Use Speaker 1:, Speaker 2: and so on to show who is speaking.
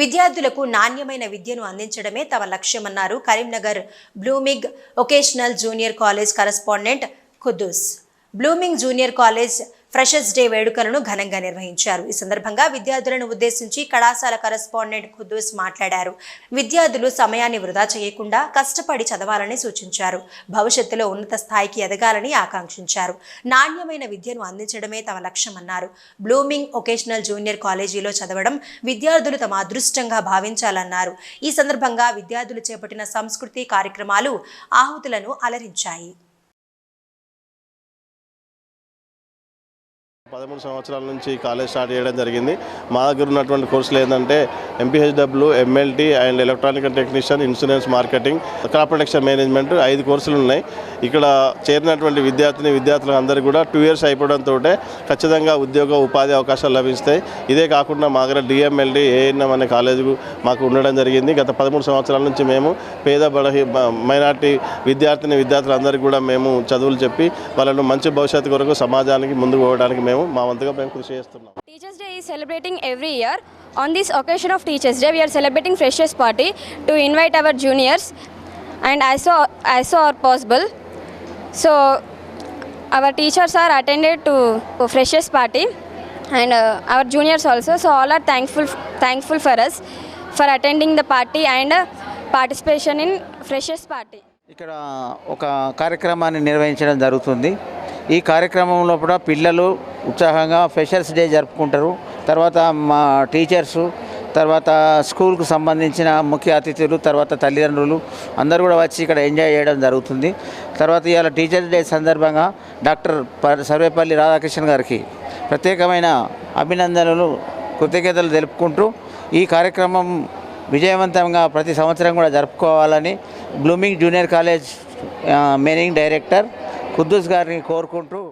Speaker 1: విద్యార్థులకు నాణ్యమైన విద్యను అందించడమే తమ లక్ష్యమన్నారు Karimnagar Blooming vocational junior college correspondent Quddus. Blooming junior college freshers day వేడుకలను ఘనంగా నిర్వహించారు. ఈ సందర్భంగా విద్యార్థులను ఉద్దేశించి కళాశాల కరస్పాండెంట్ ఖుద్దూస్ మాట్లాడారు. విద్యార్థులు సమయాన్ని వృధా చేయకుండా కష్టపడి చదవాలని సూచించారు. భవిష్యత్తులో ఉన్నత స్థాయికి ఎదగాలని ఆకాంక్షించారు. నాణ్యమైన విద్యను అందించడమే తమ లక్ష్యమన్నారు. బ్లూమింగ్ ఒకేషనల్ జూనియర్ కాలేజీలో చదవడం విద్యార్థులు తమ అదృష్టంగా భావించాలన్నారు. ఈ సందర్భంగా విద్యార్థులు చేపట్టిన సంస్కృతి కార్యక్రమాలు ఆహుతులను అలరించాయి.
Speaker 2: పదమూడు సంవత్సరాల నుంచి కాలేజ్ స్టార్ట్ చేయడం జరిగింది. మా దగ్గర ఉన్నటువంటి కోర్సులు ఏంటంటే MPHW MLT and electronic technician insurance marketing crop protection management ఐదు కోర్సులు ఉన్నాయి. ఇక్కడ చేరినటువంటి విద్యార్థిని విద్యార్థులందరూ కూడా టూ ఇయర్స్ అయిపోవడంతో ఖచ్చితంగా ఉద్యోగ ఉపాధి అవకాశాలు లభిస్తాయి. ఇదే కాకుండా మా దగ్గర డిఎంఎల్డి ఏఎన్ఎం అనే కాలేజీ మాకు ఉండడం జరిగింది. గత పదమూడు సంవత్సరాల నుంచి మేము పేద బలహీ మైనార్టీ విద్యార్థిని విద్యార్థులందరికీ కూడా మేము చదువులు చెప్పి వాళ్ళను మంచి భవిష్యత్తు కొరకు సమాజానికి ముందుకు పోవడానికి మేము మేము మా వంతుగా మేము కృషి చేస్తున్నాం.
Speaker 3: టీచర్స్ డే ఈ celebrating every year on this occasion of teachers day we are celebrating freshers party to invite our juniors and ఐసో ఐసో are possible so our teachers are attended to freshers party and our juniors also so all are thankful thankful for us for attending the party and participation in freshers party
Speaker 4: ఇక్కడ ఒక కార్యక్రమాన్ని నిర్వహించడం జరుగుతుంది. ఈ కార్యక్రమంలో కూడా పిల్లలు ఉత్సాహంగా ఫ్రెషర్స్ డే జరుపుకుంటారు. తర్వాత మా టీచర్సు తర్వాత స్కూల్కు సంబంధించిన ముఖ్య అతిథులు తర్వాత తల్లిదండ్రులు అందరూ కూడా వచ్చి ఇక్కడ ఎంజాయ్ చేయడం జరుగుతుంది. తర్వాత ఇవాళ టీచర్స్ డే సందర్భంగా డాక్టర్ ప- సర్వేపల్లి రాధాకృష్ణ గారికి ప్రత్యేకమైన అభినందనలు కృతజ్ఞతలు తెలుపుకుంటూ ఈ కార్యక్రమం విజయవంతంగా ప్రతి సంవత్సరం కూడా జరుపుకోవాలని Blooming junior college managing director Quddus గారిని కోరుకుంటూ